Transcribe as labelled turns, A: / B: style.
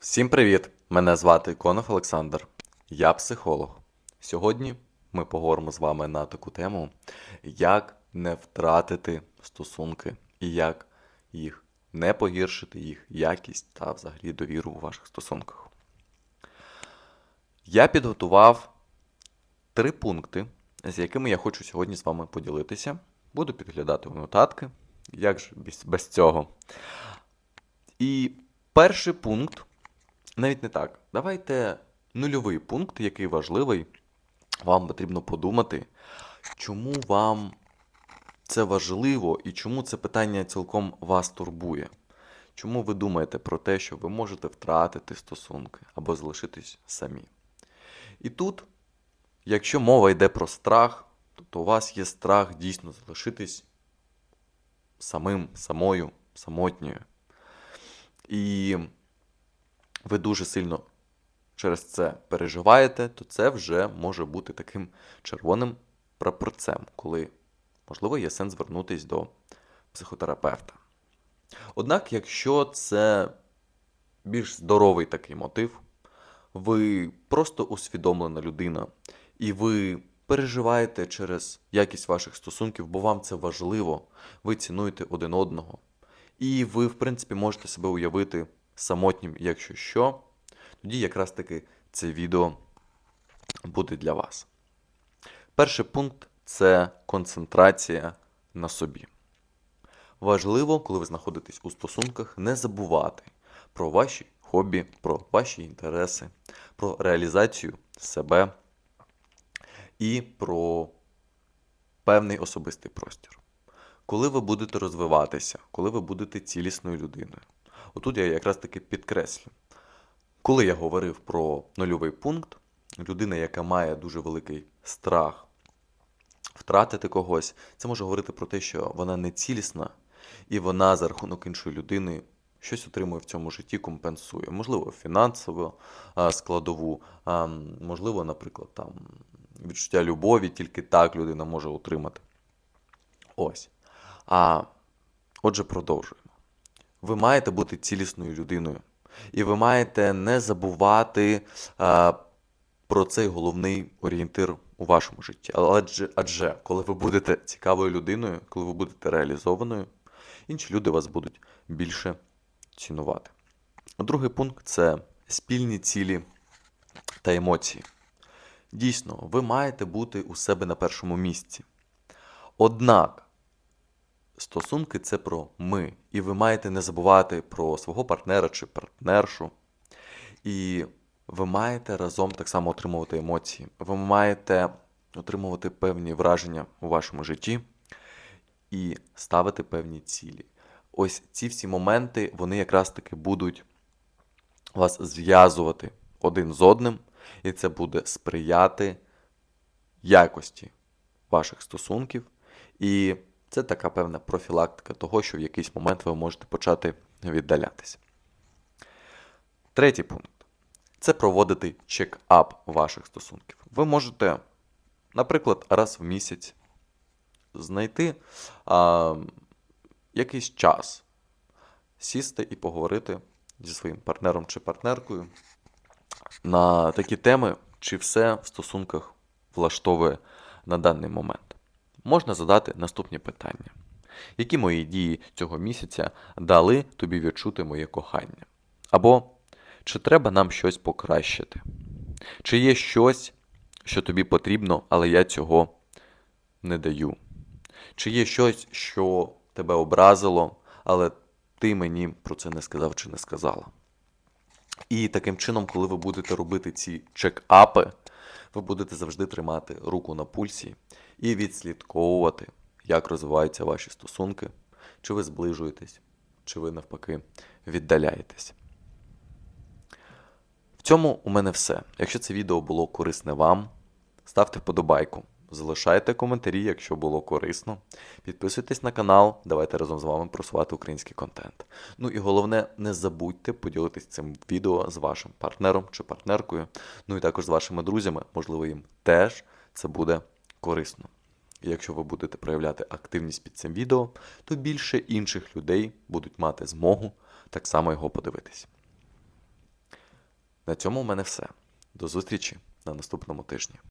A: Всім привіт! Мене звати Конов Олександр. Я психолог. Сьогодні ми поговоримо з вами на таку тему, як не втратити стосунки і як їх не погіршити, їх якість та взагалі довіру у ваших стосунках. Я підготував три пункти, з якими я хочу сьогодні з вами поділитися. Буду підглядати в нотатки, як ж без цього. І перший пункт навіть не так. Давайте нульовий пункт, який важливий. Вам потрібно подумати, чому вам це важливо і чому це питання цілком вас турбує. Чому ви думаєте про те, що ви можете втратити стосунки або залишитись самі? І тут, якщо мова йде про страх, то у вас є страх дійсно залишитись самим, самою, самотньою. І ви дуже сильно через це переживаєте, то це вже може бути таким червоним прапорцем, коли, можливо, є сенс звернутися до психотерапевта. Однак, якщо це більш здоровий такий мотив, ви просто усвідомлена людина, і ви переживаєте через якість ваших стосунків, бо вам це важливо, ви цінуєте один одного. І ви, в принципі, можете себе уявити самотнім, якщо що, тоді якраз таки це відео буде для вас. Перший пункт це концентрація на собі. Важливо, коли ви знаходитесь у стосунках, не забувати про ваші хобі, про ваші інтереси, про реалізацію себе і про певний особистий простір. Коли ви будете розвиватися, коли ви будете цілісною людиною. Отут я якраз таки підкреслю. Коли я говорив про нульовий пункт, людина, яка має дуже великий страх втратити когось, це може говорити про те, що вона не цілісна, і вона за рахунок іншої людини щось отримує в цьому житті, компенсує. Можливо, фінансову складову, можливо, наприклад, там відчуття любові, тільки так людина може отримати. Ось. А отже, продовжуємо. Ви маєте бути цілісною людиною. І ви маєте не забувати а, про цей головний орієнтир у вашому житті. Адже, адже коли ви будете цікавою людиною, коли ви будете реалізованою, інші люди вас будуть більше цінувати. Другий пункт це спільні цілі та емоції. Дійсно, ви маєте бути у себе на першому місці. Однак, стосунки це про ми, і ви маєте не забувати про свого партнера чи партнершу. І ви маєте разом так само отримувати емоції. Ви маєте отримувати певні враження у вашому житті і ставити певні цілі. Ось ці всі моменти, вони якраз таки будуть вас зв'язувати один з одним, і це буде сприяти якості ваших стосунків. І це така певна профілактика того, що в якийсь момент ви можете почати віддалятися. Третій пункт це проводити чек-ап ваших стосунків. Ви можете, наприклад, раз в місяць знайти а, якийсь час, сісти і поговорити зі своїм партнером чи партнеркою на такі теми, чи все в стосунках влаштовує на даний момент. Можна задати наступні питання. Які мої дії цього місяця дали тобі відчути моє кохання? Або чи треба нам щось покращити? Чи є щось, що тобі потрібно, але я цього не даю? Чи є щось, що тебе образило, але ти мені про це не сказав чи не сказала? І таким чином, коли ви будете робити ці чек-апи, ви будете завжди тримати руку на пульсі і відслідковувати, як розвиваються ваші стосунки, чи ви зближуєтесь, чи ви навпаки віддаляєтесь. В цьому у мене все. Якщо це відео було корисне вам, ставте вподобайку, залишайте коментарі, якщо було корисно. Підписуйтесь на канал, давайте разом з вами просувати український контент. Ну і головне, не забудьте поділитись цим відео з вашим партнером чи партнеркою, ну і також з вашими друзями, можливо, їм теж це буде корисно. І якщо ви будете проявляти активність під цим відео, то більше інших людей будуть мати змогу так само його подивитись. На цьому в мене все. До зустрічі на наступному тижні.